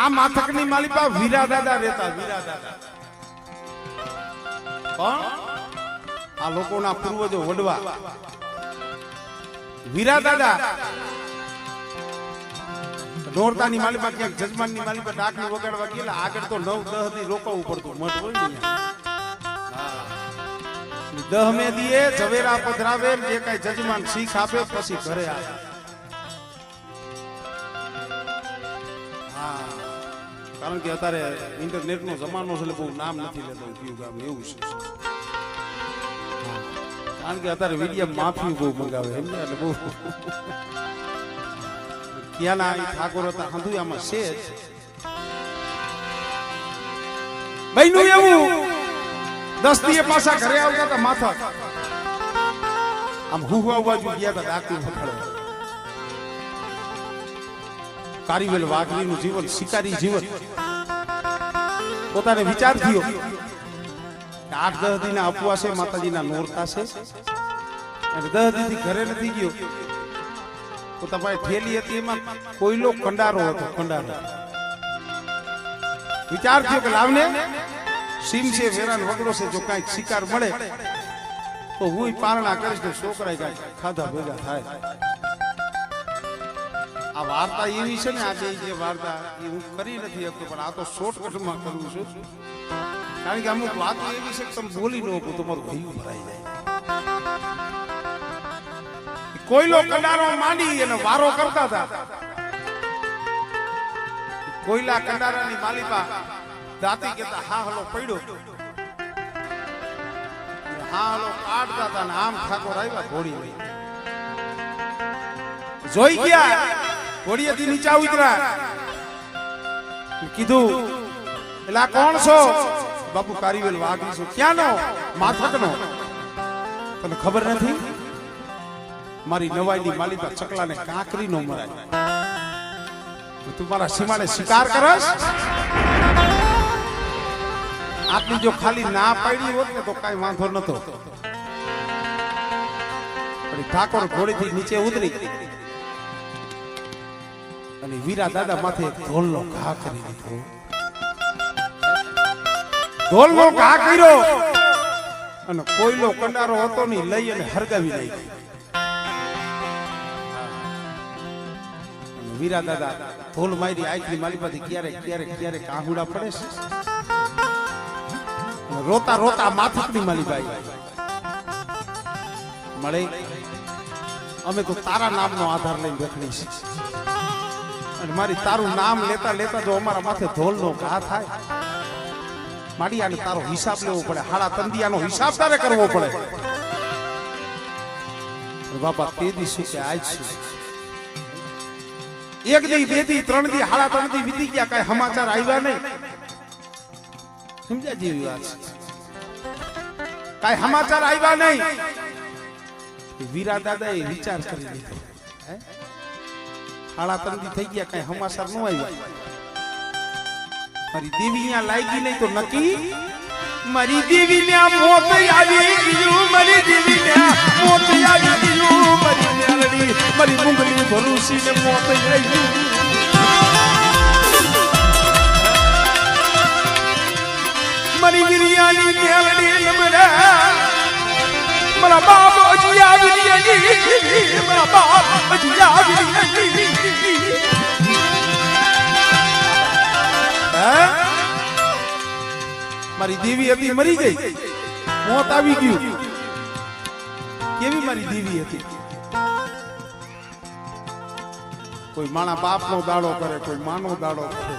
આ માથકની માલિકા વીરા દાદા રહેતા વીરા દાદા આ લોકોના પૂર્વજો વડવા. વીરા દાદા નોરતાની માલિકા ક્યાંક જજમાનની માલિપા ડાકની વગાડવા ગયેલા. આગળ તો નવ, દહથી રોકાવું પડતું મત હોય ને દહ મે દીએ ઝવેરા પધરાવે, જે કઈ જજમાન શીખ આપે પછી ઘરે આવે. હા. કારણ કે અત્યારે ઇન્ટરનેટ નો જમાનો છે એટલે બહુ નામ નથી લેતો કયું ગામ એવું છે. કારણ કે અત્યારે વિડીયા માફી બહુ મંગાવે એમ એટલે બહુ ત્યાંના ઠાકોર હતા હંધુયામાં છે જ. બન્યું એવું. દસ દિવસ પાછા ઘરે આવતા હતા માથા. આમ હુવા બાજુ ગયા હતા ડાકુ કારીવેલ વાઘરીનું જીવન, શિકારી જીવન. પોતાને વિચાર થયો આઠ દસ દિન અપવા છે, માતાજીના નોરતા છે. દસ દિન ઘરે નથી ગયો. તો તમારી થેલી હતી એમાં કોયલો કંડારો હતો, કંડારો. વિચાર થયો કે લાવને, સીમ છે, વેરાન વગડો છે, જો કાંઈક શિકાર મળે, તો હું પારણા કરીશ ને છોકરા કાંઈક ખાધા ભેગા થાય. આ વાર્તા એવી છે ને આજે જે વાર્તા એ હું કરી નથી શકતો, પણ આ તો શોર્ટકટમાં કરું છું. કારણ કે અમુક વાતો એવી છે કે તમે બોલી ન શકો, તમારું ભયું ભરાઈ જાય. કોયલો કંડારો માંડી અને વારો કરતા હતા. કોયલા કંડારાની માલિકા દાતી કેતા હા, હલો પડ્યો હા, હલો, કાઢતા હતા ને આમ ઠાકોર આવ્યા ઘોડી જોઈ ગયા. ઘોડીએથી નીચા ઉતર્યા કીધું એટલે આ કોણ છો? બાપુ, કારીવેલ વાઘરી છો. ક્યાંનો? માથકનો. તને ખબર નથી? મારી નવાઈની માલિકા ચકલાને કાંકરી નો મરાય. તું મારા સીમાને શિકાર કરસ? આપની જો ખાલી ના પાડી હોત ને તો કઈ વાંધો નતો. ઠાકોર ઘોડીથી નીચે ઉતરી અને વીરા દાદા માથે ઢોલનો ઘા કરી દીધો. ઢોલનો ઘા કર્યો અને કોયલો કંડારો હતો નહીં લઈ અને હરગાવી લઈ ગઈ. વીરા દાદા ઢોલ મારી આખી મારી પાસે ક્યારેક ક્યારેક ક્યારેક આહુડા પડે છે? રોતા રોતા માથકની ભાઈ મળે? અમે તો તારા નામનો આધાર લઈને બેઠણી છે અને મારી તારું નામ લેતા લેતા જો અમારા માથે ઢોલનો ઘા થાય માડી આને તારો હિસાબ લેવો પડે હાડા તંદિયાનો હિસાબ તારે કરવો પડે. બાપા, તે દી કે આજ શું એક દી, બે દી, ત્રણ દી હાડા ત્રણ દી વીતી ગયા, કઈ સમાચાર આવ્યા નહીં. સમજ્યા જેવી વાત કઈ સમાચાર આવ્યા નહીં. વીરા દાદા એ વિચાર કરી લીધો. હે? હાડા તંદી થઈ ગયા, કઈ હમાસર ન આવ્યા. મારી દેવી અહીંયા લાગી નહીં તો નક્કી? મારી દેવી ને મોત આવી ગયું, મારી દેવી ને મોત આવી ગયું, મારી મેલડી મારી મુંગલી ભરૂસી ને મોત આવી ગયું. મારી વિરિયાની મેલડી લમડે મારા બાપ મારી દેવી હતી, મરી ગઈ. મોત આવી ગયું. કેવી મારી દેવી હતી? કોઈ માણા બાપ નો દાડો કરે, કોઈ માનો દાડો કરે.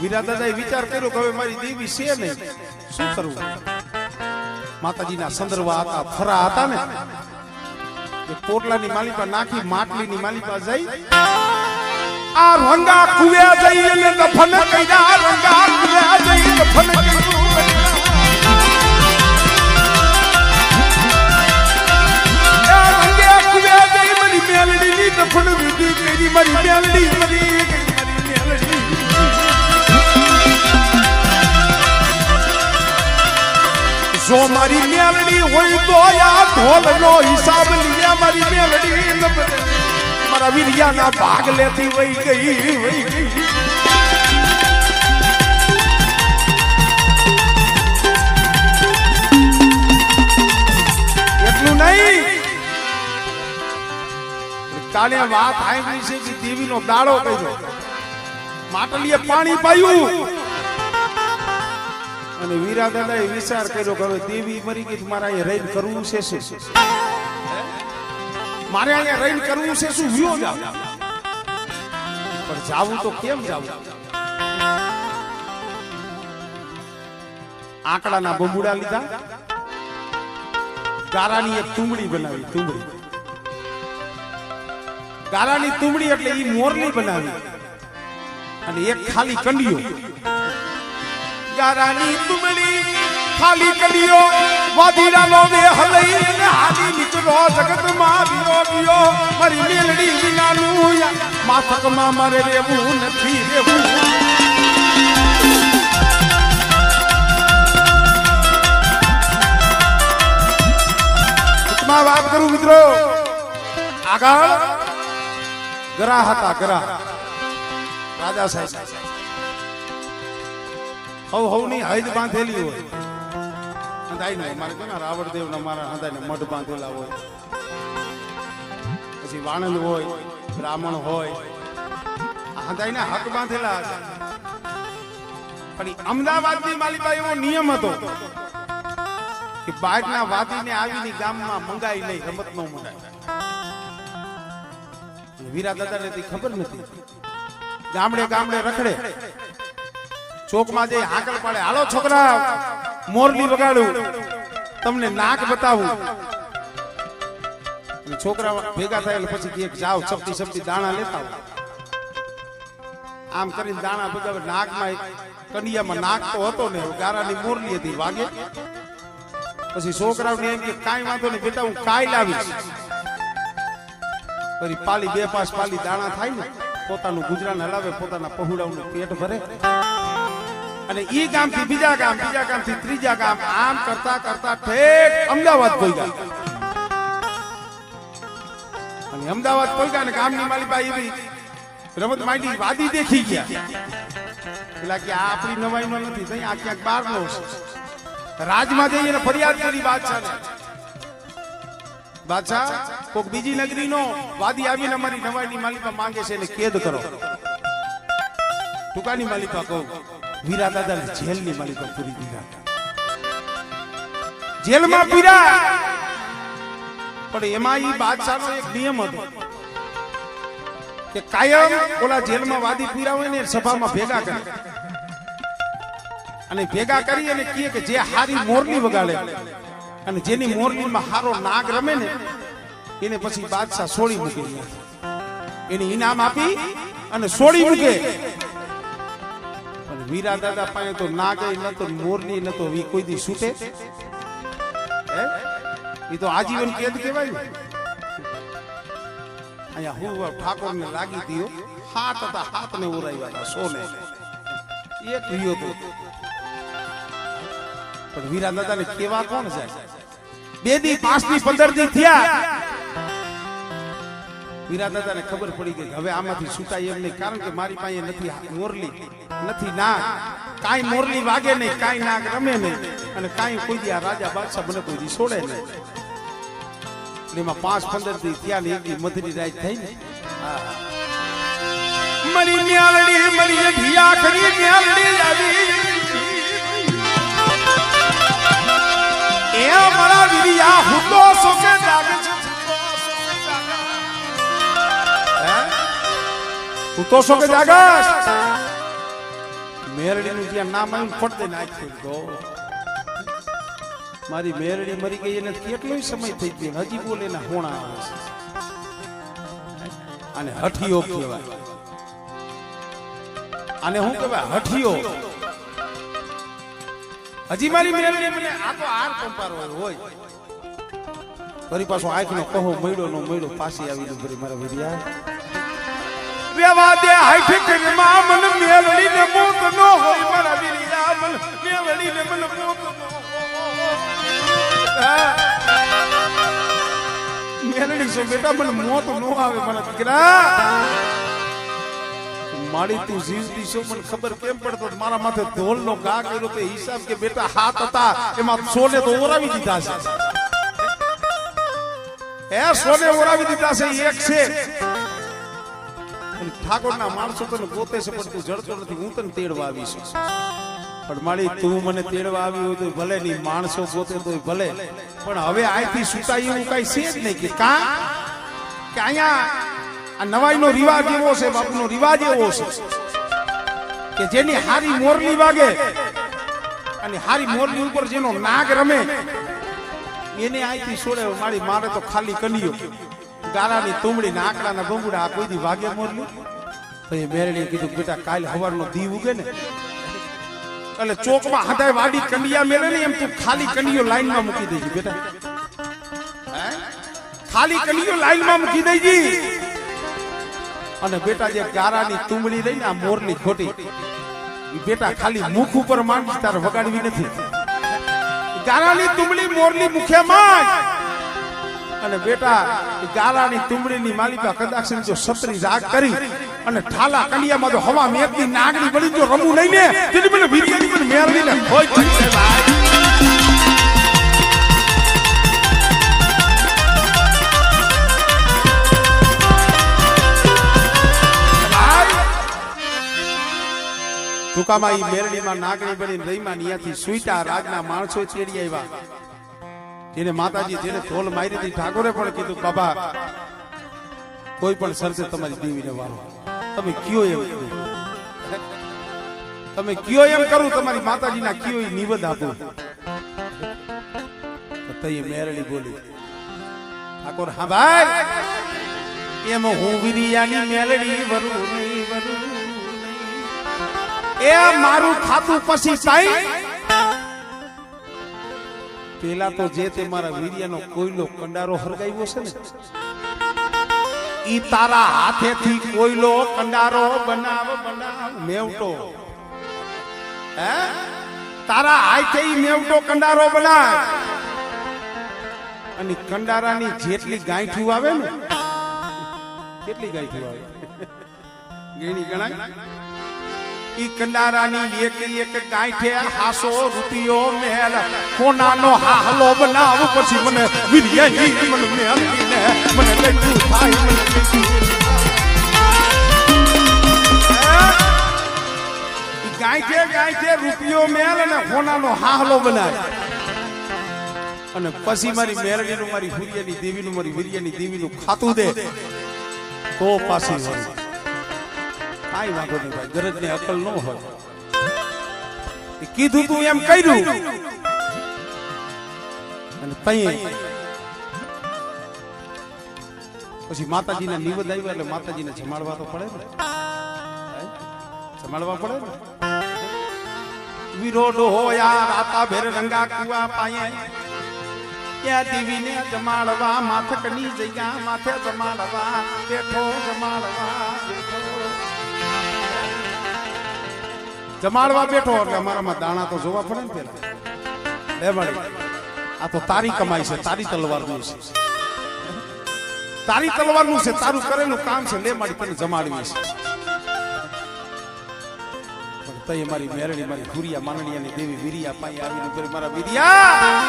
વીરા દાદા વિચાર કર્યો કે હવે મારી દેવી છે નહીં. શું કરવું? માતાજીના સંદર્ભ હતા, ફરા હતા ને. એ પોટલાની માલિકા નાખી, માટલીની માલિકા જઈ, આ રંગા કુવ્યા જઈ અને દફન કર્યા રંગા કુવ્યા જઈ દફન દફન મેલડી હોય તો આ ઢોલ નો હિસાબ લીયા મારી મેલડી મારા વીરિયાના ભાગ લેતી વહી ગઈ વહી ગઈ. એટલું નહીં. તાણે વાત આવી છે કે દેવીનો દાડો કર્યો. માટલીએ પાણી પાયું. અને વીરા દાદાએ વિચાર કર્યો કે દેવી મરી ગઈ મારા અહીંયા રહીને કરવું છે શું? મારે અહીંયા રહીને કરવું છે શું? વ્યો જાવ પણ જાવું તો કેમ જાવું? આંકડાના બબુડા લીધા. ગારાની એક તુંબડી બનાવી, તુંબડી. ગારાની તુંબડી એટલે એ મોરલી બનાવી. અને એક ખાલી કંડિયો. ગારાની તુમડી ખાલી કંડિયો વાદીડાનો દેહ લઈને હાલી મિત્રો જગતમાં વિયો મારી મેલડી વિનાનું માથકમાં મારે રહેવું નથી, રહેવું. વાત કરું મિત્રો. આગળ ગરા હતા ગરા રાજા સાહેબ. હવ હવની હૈદ બાંધેલી હોય. અંધાઈ નહીં મારે કોના રાવણદેવ ના મારા હંધાઈ ને મઢ બાંધેલા હોય. પછી વાણંદ હોય, બ્રાહ્મણ હોય, આ હંધાઈ ના હક બાંધેલા પણ અમદાવાદની માલિકા એવો નિયમ હતો કે બહારના વાદીને આવીને ગામમાં મંગાઈ નહીં રમત નો મંગાય વીરા દાદાને ખબર નથી ગામડે ગામડે રખડે. ચોકમાં જઈ હાકલ પાડે. હાલો છોકરા, મોરલી વગાડું. તમને નાક બતાવું. છોકરા ભેગા થયેલા પછી એક જાવ સપટી સપટી દાણા લેતા. આમ કરીને દાણા બગાવે નાકમાં કનિયામાં નાક તો હતો ને ગારાની મોરલી હતી, વાગે. પછી છોકરાઓને એમ કે, કાંઈ વાંધો નહીં બેટા, હું કાંઈ લાવીશ. પછી પાલી બે પાસ પાલી દાણા થાય ને, પોતાનું ગુજરાન હલાવે, પોતાના પહોળાઓનું પેટ ભરે. અને ઈ ગામથી બીજા ગામ બીજા ગામથી ત્રીજા ગામ, આમ કરતા કરતા ઠેક અમદાવાદ પહોંચ્યા. અને અમદાવાદ પહોંચ્યા ને ગામની માલિકા એવી રમત માંડી, વાદી દેખી ગયા. પેલા કે આ આપણી નવાઈ નો નથી આ ક્યાંક બહાર નો છે. રાજમાં જઈને ફરિયાદ કરી બાદશાહ બાદશાહ કોક બીજી નગરી નો વાદી આવીને અમારી નવાઈની માલિકા માંગે છે એને કેદ કરો. ટુકાની માલિકા કહું. વીરા દાદા જેલની માલિકા પૂરી દીધા જેલમાં પીરા પણ એમાં ઈ બાદશાહનો એક નિયમ હતો કે કાયમ ઓલા જેલમાં વાદી પીરા હોય ને સભામાં ભેગા કરે. અને ભેગા કરી અને કહે કે જે હારી મોરની વગાડે અને જેની મોરલીમાં હારો નાગ રમે ને એને પછી બાદશાહ છોડી મૂકે. એને ઇનામ આપી અને છોડી મૂકે. વીરા દાદા પાસે તો નાગ નતો મોરલી નતો વી કોઈ દી છૂટે એ તો આજીવન કેદ કહેવાય ને. અહીંયા હું ઠાકોર ને લાગી દીયો હાથ હતા હાથ ને ઉરાવ્યા હતા સોને. એક રહ્યો તો. પણ વીરા દાદા ને કેવા કોણ જાય? બે દી, પાંચ દી, પંદર દી થયા. વીરા ખબર પડી ગઈ હવે આમાંથી છૂટાય એમ નહીં, કારણ કે મારી પાસે નથી મોરલી. નથી ના. કાંઈ મોરલી વાગે નહીં, કાંઈ નાગ રમે નહીં. અને કાંઈ કોઈ દી આ રાજા બાદશાહ મને કોઈ દી છોડે નહીં. એમાં પાંચ પંદર દી ત્યાં ને એક દી મધરી રાજ થઈ ને. મરી મ્યાલડી, મરી ધિયા ખરી મ્યાલડી આવી. એ મારા વીરિયા હુદો સોકે લાગે છે. હુતો સોકે જાગસ. મેરડીનું જ્યાં નામ આવ્યું ફટ નાખ્યું તો મારી મેરડી મરી ગઈ એને કેટલો સમય થઈ ગયો હજી બોલે ને હોણા આવે છે. અને હઠીઓ કહેવાય. આને શું કહેવાય હઠીઓ. હજી મારી મેરડી મને આ તો આર કંપારો હોય ફરી પાછો આંખ નો કહો મળ્યો નો મળ્યો પાછી આવી ગયું ફરી મારા વિરિયા. વેવા દે હાઈઠ કરમાં મન ને મોત નો હોય મારા વિરિયા મન મેલડી ને મન મોત નો મેલડી સો બેટા, મન મોત નો આવે મારા દીકરા. મારી તું જીવતી છો મને ખબર કેમ પડતો મારા માથે ધોલ નો ગા કર્યો તે હિસાબ કે બેટા હાથ હતા, એમાં સોને તો ઓરાવી દીધા છે. એ સોને ઓરાવી દીધા છે, એક છે. ઠાકોરના માણસો તને ગોતે છે જડતો નથી. હું તને તેડવા આવી છું પણ માળી તું મને તેડવા આવી હોય તો ભલે નહીં, માણસો ગોતે તો ભલે. પણ હવે અહીંથી સુતાઈ એવું કઈ છે જ નહીં કે કા? કે અહીંયા આ નવાઈનો રિવાજ એવો છે, બાપનો રિવાજ એવો છે, કે જેની હારી મોરલી વાગે અને હારી મોરલી ઉપર જેનો નાગ રમે, એને અહીંથી છોડે મારી મારે તો ખાલી કનિયો. ગારાની તુમડી ને આકડાના બંગુડા આ કોઈ દી વાગે મોરલી પછી એ કીધું બેટા કાલ સવારનો દી ઉગે ને. એટલે ચોકમાં હદાય વાડી કંડિયા મેલે ને એમ તું ખાલી કંડિયો લાઈનમાં મૂકી દેજે બેટા. ખાલી કંડિયો લાઈનમાં મૂકી દેજી. અને બેટા જે ગારાની તુમડી રહી ને આ મોરની ખોટી બેટા ખાલી મુખ ઉપર માંડી તારે વગાડવી નથી. ગારાની તુમડી મોરની મુખે માંડ. અને બેટા ગારાની તુમડીની માલિકા કદાચ જો સત્રી રાગ કરી અને ઠાલા કલિયામાં તો હવા મેઘની નાગની બળી જો રમું નહીં ને તેની મને વીર્યની મને મેરવી ને હોય ટૂંકામાં ઈ મેરડીમાં નાગણી બની રહીમાં નિયાથી સુઈટા રાજના માણસો ચેડી આવ્યા. જેને માતાજી, જેને ઢોલ મારી હતી, ઠાકોરે પણ કીધું, બાબા, કોઈ પણ શરતે તમારી દેવીને વાળો. તમે કયો એમ. તમે કયો એમ કરું? તમારી માતાજીના કયો નિવેદ આપો? તઈ મેરળી બોલી, ઠાકોર, હા ભાઈ, એમ હું વિરિયાની મેલડી વરું વરું એ મારું ખાતું પછી સાઈ પેલા તો જે તે મારા વીર્યનો કોયલો કંડારો હરગાવ્યો છે ને, ઈ તારા હાથેથી કોયલો કંડારો બનાવ બનાવ, મેવટો. હે? તારા હાથે ઈ મેવટો કંડારો બનાવ. અને કંડારાની જેટલી ગાંઠું આવે ને, કેટલી ગાંઠું આવે? ગેણી ગણાય? ઈ કંડારાની એક એક ગાંઠે હાસો રૂપિયો મેલ. કોનાનો હાહલો બનાવ પછી મને વિરિયાની મને ગાંઠે રૂપિયો મેલ અને કોનાનો હાહલો બનાવે અને પછી મારી મેરડીનું મારી હુરિયાની દેવીનું, મારી વીર્યાની દેવીનું ખાતું દે. તો પાછી કાંઈ વાંધો નહીં ભાઈ ગરજ ને અકલ ન હોય. કીધું તું એમ કર્યું. અને તઈ પછી માતાજીના નિવેદ આવ્યા એટલે માતાજીને જમાડવા તો પડે ને. જમાડવા પડે ને. વિરોડો હોયા રાતા ભેર રંગા કુવા પાયે. ત્યાં દેવીને જમાડવા માથકની જગ્યા માથે જમાડવા બેઠો જમાડવા બેઠો જમાડવા બેઠો એટલે અમારામાં દાણા તો જોવા પડે ને પેલા. બે મળી આ તો તારી કમાઈ છે, તારી તલવારનું છે. તારી તલવારનું છે, તારું કરેલું કામ છે, લે મારી, તને જમાડવી છે. પણ મારી મેરણી મારી ગુરિયા માનણીયાની દેવી વિરિયા પાઈ આવીને ઉપર મારા વિરિયા!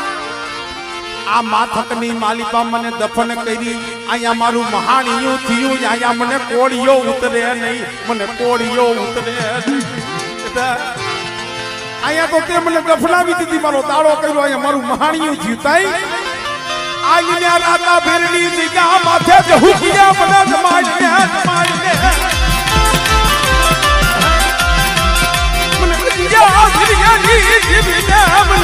આ માથકની માલિકા મને દફન કરી, અહીંયા મારું મહાણિયું થયું, અહીંયા મને કોળિયો ઉતરે નહીં, મને કોળિયો ઉતરે નહીં. અહીંયા તો તે મને ગફલાવી દીધી મારો તાળો કર્યો, અહીંયા મારું મહાણિયું તાઈ આજના રાતા ભેરડી જગ્યા માથે જ હુકિયા મને જમાડીને જમાડીને. મને બીજા ગિરિયાની જીવીને મને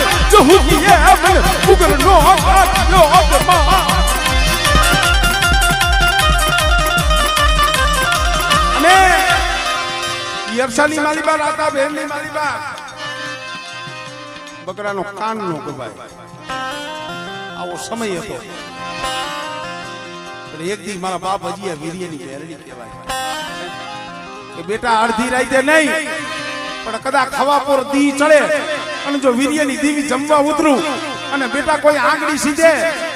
ની મારી બા રાતા બેનની મારી બા બકરાનો કાન નો કબાય આવો સમય હતો. એક દી મારા બાપ હજી વીર્યની બેરડી કહેવાય. કે બેટા, અડધી રાતે નહીં, પણ કદા ખવા પર દી ચડે અને જો વીર્યની દીવી જમવા ઉતરું અને બેટા કોઈ આંગળી સીધે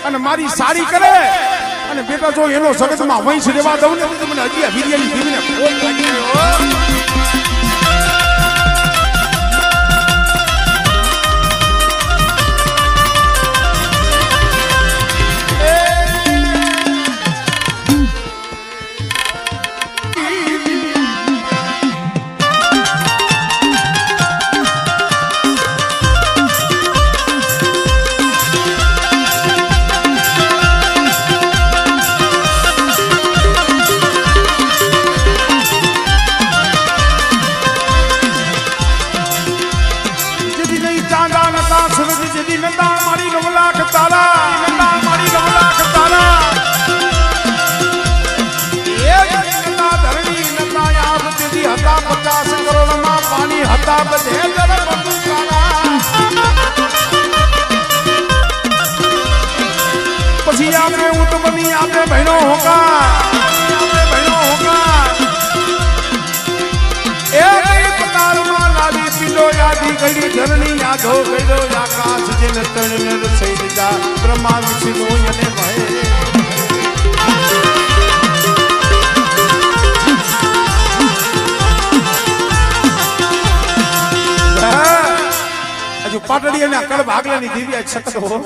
અને મારી સારી કરે અને બેટા જો એનો જગતમાં વંશ રેવા દઉં ને તો મને હજી વીર્યની દીવીને ફોન લાગી ચરણી યાદો કર્યો આકાશ જે નતણ રસઈ દીધા બ્રહ્મા વિષ્ણુ અને મહેશ પાટડી અને અકળ ભાગલાની દિવ્ય છત હો